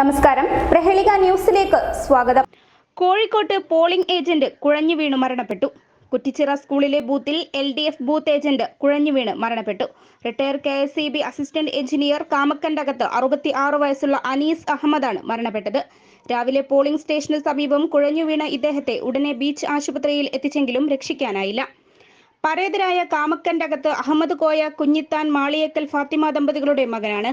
നമസ്കാരം. പ്രഹേളിക ന്യൂസിലേക്ക് സ്വാഗതം. കോഴിക്കോട്ട് പോളിംഗ് ഏജന്റ് കുഴഞ്ഞു വീണു മരണപ്പെട്ടു. കുറ്റിച്ചിറ സ്കൂളിലെ ബൂത്തിൽ L D F booth agent കുഴഞ്ഞു വീണ് മരണപ്പെട്ടു. Retire K S C B assistant engineer Kamakkandakath അറുപത്തി ആറ് വയസ്സുള്ള അനീസ് അഹമ്മദാണ് മരണപ്പെട്ടത്. രാവിലെ പോളിംഗ് സ്റ്റേഷന് സമീപം കുഴഞ്ഞു വീണ ഇദ്ദേഹത്തെ ഉടനെ ബീച്ച് ആശുപത്രിയിൽ എത്തിച്ചെങ്കിലും രക്ഷിക്കാനായില്ല. പരേതരായ കാമക്കണ്ടകത്ത് അഹമ്മദ് കോയ കുഞ്ഞിത്താൻ മാളിയേക്കൽ ഫാത്തിമ ദമ്പതികളുടെ മകനാണ്.